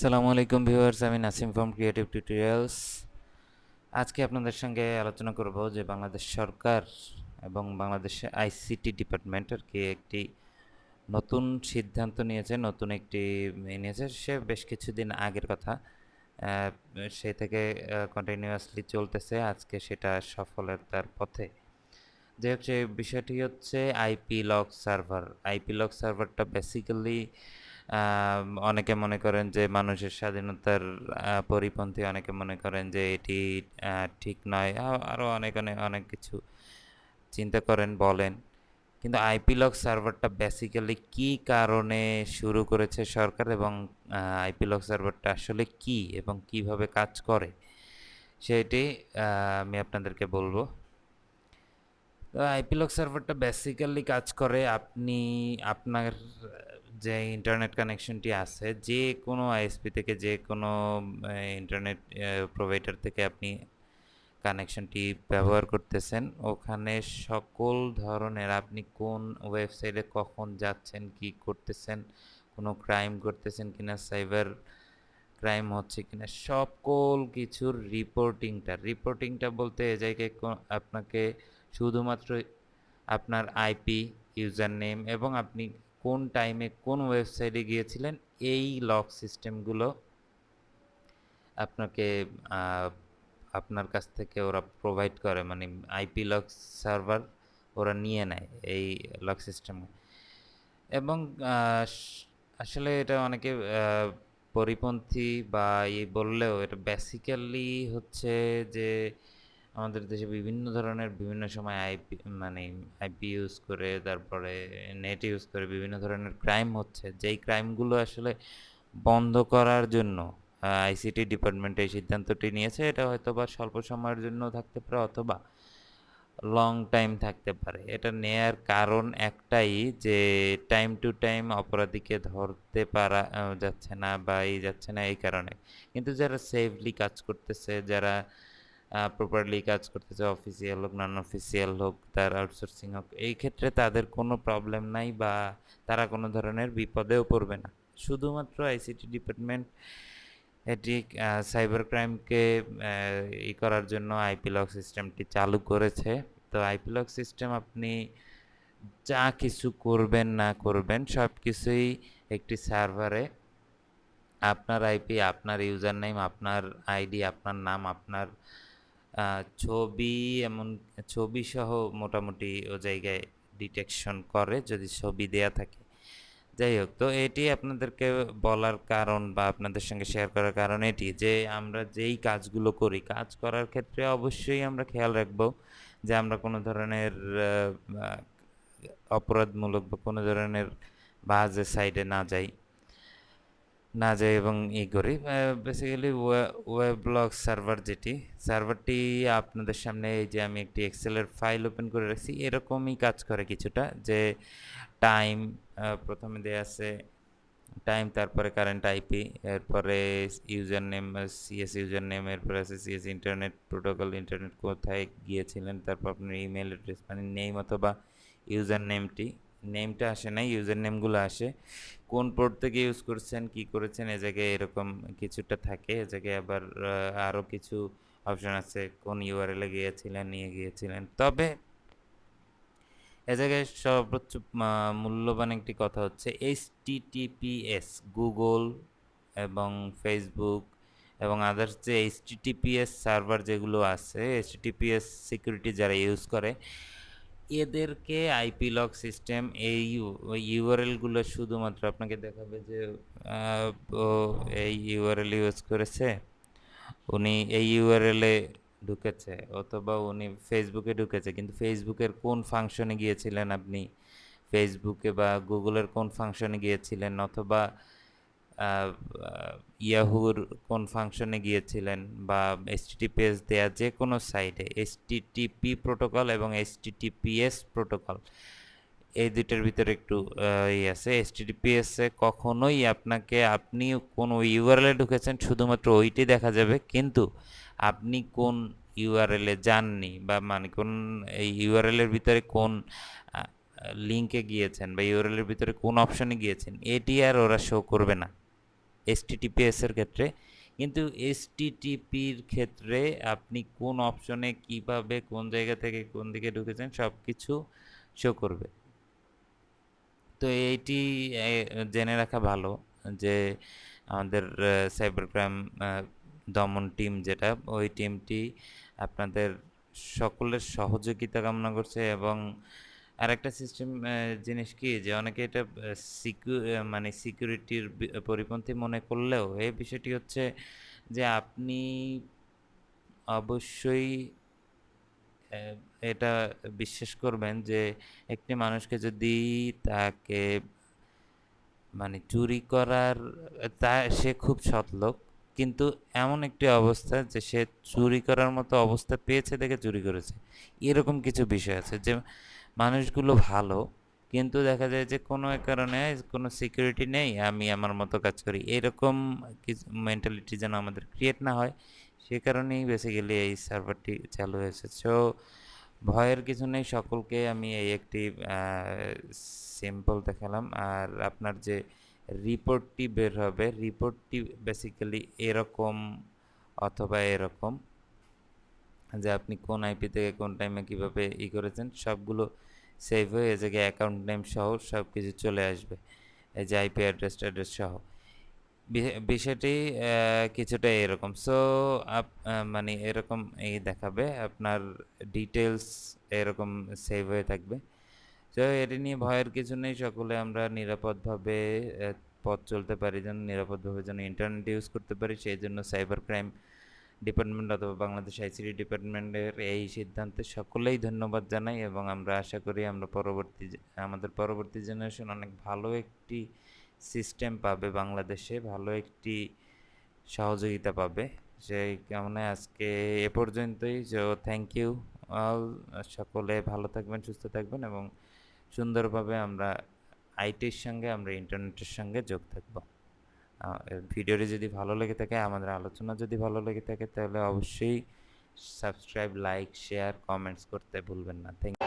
আসসালামু আলাইকুম ভিউয়ার্স, আমি নাসিম ফ্রম ক্রিয়েটিভ টিউটোরিয়ালস আজকে আপনাদের সঙ্গে আলোচনা করব যে বাংলাদেশ সরকার এবং বাংলাদেশে আইসিটি ডিপার্টমেন্ট আর কি একটি নতুন সিদ্ধান্ত নিয়েছে, নতুন একটি নিয়েছে। সে বেশ কিছুদিন আগের কথা। সে থেকে কন্টিনিউয়াসলি চলতেছে। আজকে সেটা সফলতার পথে। যে হচ্ছে বিষয়টি হচ্ছে IP lock server. IP lock সার্ভারটা basically অনেকে মনে করেন যে মানুষের স্বাধীনতার পরিপন্থী অনেকে মনে করেন যে এটি ঠিক নয়। আরও অনেক অনেক অনেক কিছু চিন্তা করেন, বলেন। কিন্তু আইপি লক সার্ভারটা বেসিক্যালি কি কারণে শুরু করেছে সরকার এবং আইপি লক সার্ভারটা আসলে কি এবং কীভাবে কাজ করে? সেটি আমি আপনাদেরকে বলব। আইপিলক সার্ভারটা বেসিক্যালি কাজ করে আপনি, আপনার যে ইন্টারনেট কানেকশনটি আছে, যে কোনো আইএসপি থেকে, যে কোনো ইন্টারনেট প্রোভাইডার থেকে আপনি কানেকশনটি ব্যবহার করতেছেন, ওখানে সকল ধরনের আপনি কোন ওয়েবসাইটে কখন যাচ্ছেন, কি করতেছেন, কোনো ক্রাইম করতেছেন কিনা সাইবার ক্রাইম হচ্ছে কিনা, সকল কিছুর রিপোর্টিংটা রিপোর্টিংটা বলতে এ জায়গায় আপনাকে শুধুমাত্র আপনার আইপি ইউজার নেম এবং আপনি কোন টাইমে কোন ওয়েবসাইটে গিয়েছিলেন, এই লক সিস্টেমগুলো আপনাকে আপনার কাছ থেকে ওরা প্রোভাইড করে মানে আইপি লক সার্ভার ওরা নিয়ে নেয় এই লক সিস্টেম। এবং আসলে এটা অনেকে পরিপন্থী বা ই বললেও এটা বেসিক্যালি হচ্ছে যে আমাদের দেশে বিভিন্ন ধরনের বিভিন্ন সময় আইপি মানে আইপি ইউজ করে, তারপরে নেট ইউজ করে বিভিন্ন ধরনের ক্রাইম হচ্ছে। যেই ক্রাইমগুলো আসলে বন্ধ করার জন্য আইসিটি ডিপার্টমেন্ট এই সিদ্ধান্তটি নিয়েছে, এটা হয়তো বা স্বল্প সময়ের জন্য থাকতে পারে অথবা লং টাইম থাকতে পারে। এটা নেয়ার কারণ একটাই যে টাইম টু টাইম অপরাধীকে ধরতে পারা যাচ্ছে না বা এই যাচ্ছে না এই কারণে। কিন্তু যারা সেফলি কাজ করতেছে, যারা প্রপারলি কাজ করতেছে অফিসিয়াল হোক নন অফিসিয়াল হোক, তার আউটসোর্সিং হোক, এই ক্ষেত্রে তাদের কোনো প্রবলেম নাই বা তারা কোনো ধরনের বিপদেও পড়বে না। শুধুমাত্র আইসিটি ডিপার্টমেন্ট এটি সাইবার ক্রাইমকে ই করার জন্য আইপি লক সিস্টেমটি চালু করেছে। তো আইপি লক সিস্টেম আপনি যা কিছু করবেন, না করবেন সব কিছুই একটি সার্ভারে আপনার আইপি আপনার ইউজার নেম আপনার আইডি আপনার নাম, আপনার ছবি এমন, ছবি সহ মোটামুটি ও জায়গায় ডিটেকশন করে যদি ছবি দেয়া থাকে। যাই হোক, তো এটি আপনাদেরকে বলার কারণ বা আপনাদের সঙ্গে শেয়ার করার কারণ এটি যে আমরা যেই কাজগুলো করি, কাজ করার ক্ষেত্রে অবশ্যই আমরা খেয়াল রাখব যে আমরা কোনো ধরনের অপরাধমূলক বা কোনো ধরনের বাজে সাইডে না যাই। না যাই এবং ই করি। বেসিক্যালি ওয়েব ব্লগ সার্ভার যেটি সার্ভারটি আপনাদের সামনে এই যে আমি একটি এক্সেলের ফাইল ওপেন করে রাখছি, এরকমই কাজ করে কিছুটা। যে টাইম প্রথমে দেয়া আছে টাইম তারপরে কারেন্ট আইপি এরপরে user name CS user name এরপরে আছে সিএস ইন্টারনেট প্রোটোকল ইন্টারনেট কোথায় গিয়েছিলেন, তারপর আপনার ইমেল অ্যাড্রেস মানে নেম অথবা ইউজার নেমটি নেমটা আসে না ইউজার নেমগুলো আসে। কোন পোর্ট থেকে ইউজ করছেন, কি করেছেন, এ জায়গায় এরকম কিছুটা থাকে। এ জায়গায় আবার আরও কিছু অপশন আছে, কোন ইউআরএলে গিয়েছিলেন, নিয়ে গিয়েছিলেন। তবে এ জায়গায় সর্বোচ্চ মূল্যবান একটি কথা হচ্ছে এইচ টিটিপিএস গুগল এবং ফেসবুক এবং আদার্স যে এইচ টিটিপিএস সার্ভার যেগুলো আছে এইচ টিটিপিএস সিকিউরিটি যারা ইউজ করে এদেরকে আইপি লক সিস্টেম এই ইউআরএলগুলো শুধুমাত্র আপনাকে দেখাবে যে এই ইউআরএল ইউজ করেছে, উনি এই ইউআরএলে ঢুকেছে অথবা উনি ফেসবুকে ঢুকেছে, কিন্তু ফেসবুকের কোন ফাংশনে গিয়েছিলেন আপনি? ফেসবুকে বা গুগলের কোন ফাংশনে গিয়েছিলেন? অথবা ইয়াহুর কোন ফাংশনে গিয়েছিলেন বা এইচটিটিপিএস দেয়া যে কোনো সাইটে এইচটিটিপি প্রোটোকল এবং এইচটিটিপিএস প্রোটোকল এই দুইটার ভিতরে একটু ই আছে। এইচটিটিপিএস এ কখনোই আপনাকে, আপনি কোন ইউআরএলে ঢুকেছেন, শুধুমাত্র ওইটি দেখা যাবে, কিন্তু আপনি কোন ইউআরএলে যাননি বা মানে কোন, এই ইউআরএল এর ভিতরে কোন লিঙ্কে গিয়েছেন বা ইউআরএল এর ভিতরে কোন অপশনে গিয়েছেন, এটি আর ওরা শো করবে না। এসটিটিপিএস এর ক্ষেত্রে। কিন্তু এসটিটিপির ক্ষেত্রে আপনি কোন অপশনে কীভাবে, কোন জায়গা থেকে কোন দিকে ঢুকেছেন সব কিছু শো করবে। তো এইটি জেনে রাখা ভালো যে আমাদের সাইবার ক্রাইম দমন টিম যেটা, ওই টিমটি আপনাদের সকলের সহযোগিতা কামনা করছে এবং আরেকটা সিস্টেম জিনিস কি যে অনেকে এটা সিকিউ মানে সিকিউরিটির পরিপন্থী মনে করলেও এই বিষয়টি হচ্ছে যে আপনি অবশ্যই এটা বিশ্বাস করবেন যে একটি মানুষকে যদি তাকে মানে চুরি করার, তা সে খুব সৎ লোক। কিন্তু এমন একটি অবস্থা যে সে চুরি করার মতো অবস্থা পেয়েছে দেখে চুরি করেছে। এরকম কিছু বিষয় আছে যে মানুষগুলো ভালো, কিন্তু দেখা যায় যে কোনো কারণে কোনো সিকিউরিটি নেই, আমি আমার মতো কাজ করি। এরকম কিছু মেন্টালিটি যেন আমাদের ক্রিয়েট না হয়, সে কারণেই বেসিক্যালি এই সার্ভারটি চালু হয়েছে। সো ভয়ের কিছু নেই, সকলকে আমি এই একটি সিম্পল দেখালাম। আর আপনার যে রিপোর্টটি বের হবে রিপোর্টটি বেসিক্যালি এরকম অথবা এরকম যে আপনি কোন আইপি থেকে কোন টাইমে কীভাবে ই করেছেন, সবগুলো সেভ হয়ে এ অ্যাকাউন্ট নেম সহ সব কিছু চলে আসবে। এই যে আইপি অ্যাড্রেস ট্যাড্রেস সহ। বিষয়টি কিছুটা এরকম। সো আপ মানে এরকম এই দেখাবে, আপনার ডিটেলস এরকম সেভ হয়ে থাকবে। তো এটি নিয়ে ভয়ের কিছু নেই, সকলে আমরা নিরাপদভাবে পথ চলতে পারি, যেন নিরাপদভাবে যেন ইন্টারনেট ইউজ করতে পারি, সেই জন্য সাইবার ক্রাইম ডিপার্টমেন্ট অথবা বাংলাদেশ আইসিটি ডিপার্টমেন্টের এই সিদ্ধান্তে সকলেই ধন্যবাদ জানাই এবং আমরা আশা করি আমরা পরবর্তী আমাদের পরবর্তী জেনারেশন অনেক ভালো একটি সিস্টেম পাবে বাংলাদেশে, ভালো একটি সহযোগিতা পাবে। সেই কারণে আজকে এ পর্যন্তই। তো থ্যাংক ইউ অল সকলে ভালো থাকবেন, সুস্থ থাকবেন এবং সুন্দরভাবে আমরা আইটির সঙ্গে, আমরা ইন্টারনেটের সঙ্গে যোগ থাকব। ভিডিওটি যদি ভালো লেগে থাকে, আমাদের আলোচনা যদি ভালো লেগে থাকে, তাহলে অবশ্যই সাবস্ক্রাইব লাইক শেয়ার কমেন্টস করতে ভুলবেন না। থ্যাংক